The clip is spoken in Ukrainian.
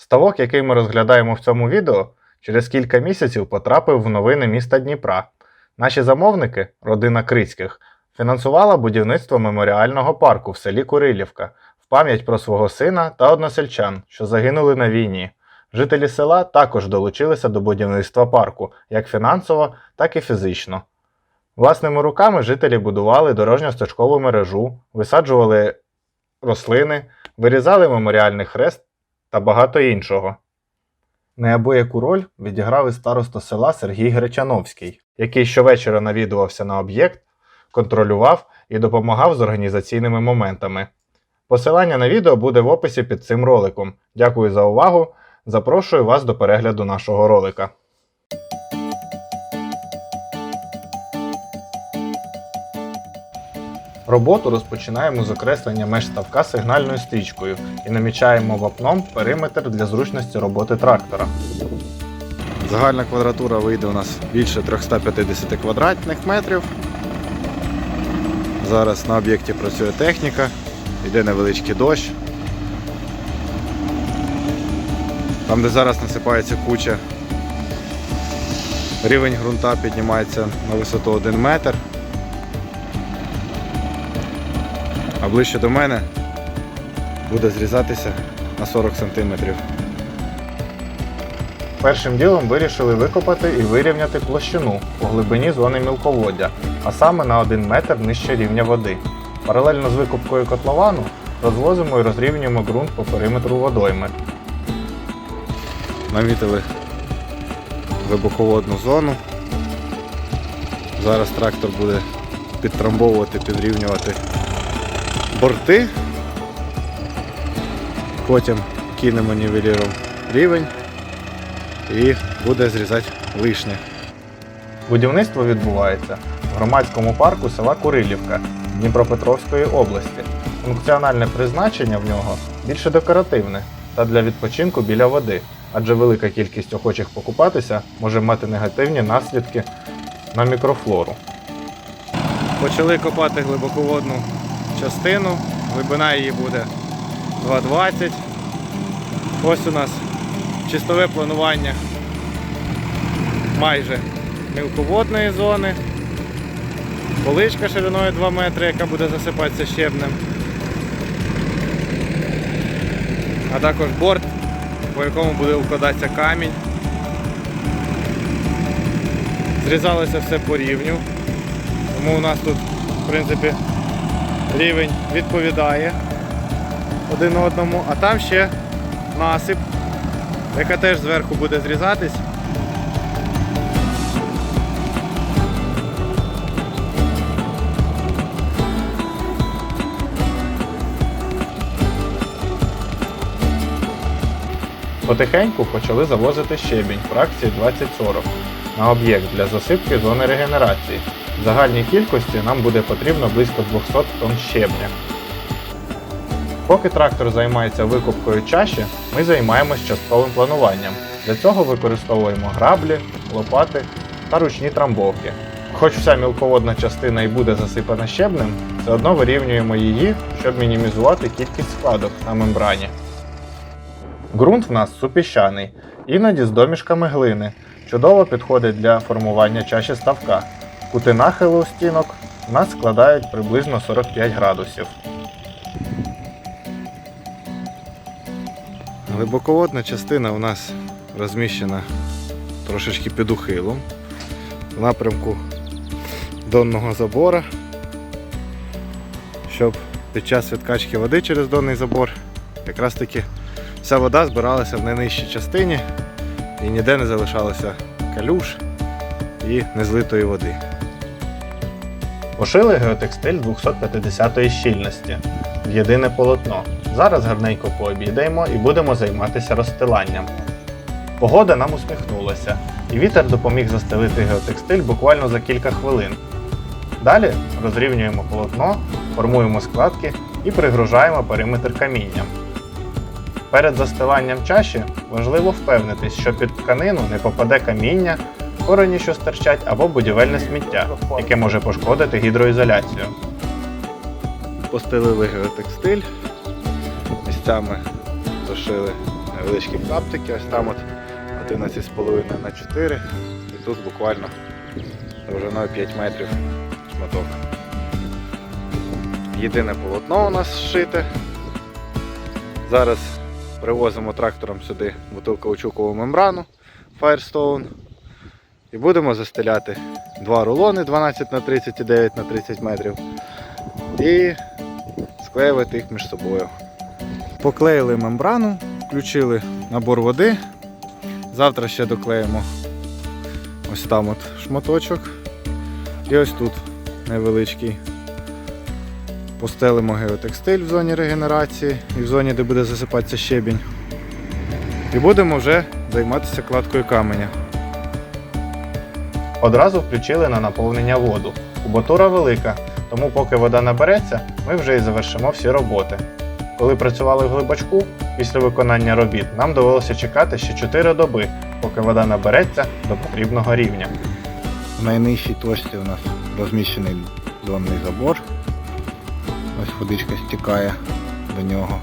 Ставок, який ми розглядаємо в цьому відео, через кілька місяців потрапив в новини міста Дніпра. Наші замовники, родина Крицьких, фінансувала будівництво меморіального парку в селі Курилівка в пам'ять про свого сина та односельчан, що загинули на війні. Жителі села також долучилися до будівництва парку як фінансово, так і фізично. Власними руками жителі будували дорожньо-стежкову мережу, висаджували рослини, вирізали меморіальний хрест та багато іншого. Неабияку роль відіграв і староста села Сергій Гречановський, який щовечора навідувався на об'єкт, контролював і допомагав з організаційними моментами. Посилання на відео буде в описі під цим роликом. Дякую за увагу. Запрошую вас до перегляду нашого ролика. Роботу розпочинаємо з окреслення меж ставка сигнальною стрічкою і намічаємо вапном периметр для зручності роботи трактора. Загальна квадратура вийде у нас більше 350 квадратних метрів. Зараз на об'єкті працює техніка, йде невеличкий дощ. Там, де зараз насипається куча, рівень ґрунта піднімається на висоту 1 метр. А ближче до мене буде зрізатися на 40 сантиметрів. Першим ділом вирішили викопати і вирівняти площину у глибині зони мілководдя, а саме на 1 метр нижче рівня води. Паралельно з викопкою котловану розвозимо і розрівнюємо ґрунт по периметру водойми. намітили глибоководну зону. Зараз трактор буде підтрамбовувати, підрівнювати борти. Потім кинемо нівеліром рівень і буде зрізати лишнє. Будівництво відбувається в громадському парку села Курилівка Дніпропетровської області. Функціональне призначення в нього більше декоративне та для відпочинку біля води, адже велика кількість охочих покупатися може мати негативні наслідки на мікрофлору. Почали копати глибоководну частину, глибина її буде 2,20. Ось у нас чистове планування майже мілководної зони. Поличка шириною 2 метри, яка буде засипатися щебнем. А також борт, по якому буде укладатися камінь. Зрізалося все по рівню. Тому у нас тут, в принципі, рівень відповідає один одному, а там ще насип, яка теж зверху буде зрізатись. Потихеньку почали завозити щебінь фракції 2040 на об'єкт для засипки зони регенерації. В загальній кількості нам буде потрібно близько 200 тонн щебня. Поки трактор займається викупкою чаші, ми займаємось частковим плануванням. Для цього використовуємо граблі, лопати та ручні трамбовки. Хоч вся мілководна частина і буде засипана щебнем, все одно вирівнюємо її, щоб мінімізувати кількість складок на мембрані. Ґрунт в нас супіщаний, іноді з домішками глини. Чудово підходить для формування чаші ставка. Кути нахилу стінок у нас складають приблизно 45 градусів. Глибоководна частина у нас розміщена трошечки під ухилом в напрямку донного забора, щоб під час відкачки води через донний забор якраз таки вся вода збиралася в найнижчій частині і ніде не залишалося калюш і незлитої води. Пошили геотекстиль 250 щільності в єдине полотно. Зараз гарненько пообідаємо і будемо займатися розстиланням. Погода нам усміхнулася, і вітер допоміг застелити геотекстиль буквально за кілька хвилин. Далі розрівнюємо полотно, формуємо складки і пригружаємо периметр камінням. Перед застиланням чаші важливо впевнитись, що під тканину не попаде каміння, корені, що стирчать, або будівельне сміття, яке може пошкодити гідроізоляцію. Постелили геотекстиль, місцями зашили невеличкі клаптики, ось там от 11,5 на 4 і тут буквально довжиною 5 метрів шматок. Єдине полотно у нас зшите. Зараз привозимо трактором сюди бутилкаучукову мембрану Firestone. І будемо застеляти два рулони 12 на 30 і 9 на 30 метрів. І склеювати їх між собою. Поклеїли мембрану, включили набор води. Завтра ще доклеїмо ось там от шматочок. І ось тут невеличкий. Постелимо геотекстиль в зоні регенерації і в зоні, де буде засипатися щебінь. І будемо вже займатися кладкою каменя. Одразу включили на наповнення воду. Кубатура велика, тому поки вода набереться, ми вже і завершимо всі роботи. Коли працювали в глибачку, після виконання робіт нам довелося чекати ще 4 доби, поки вода набереться до потрібного рівня. В найнижчій точці у нас розміщений донний забор. Ось водичка стікає до нього.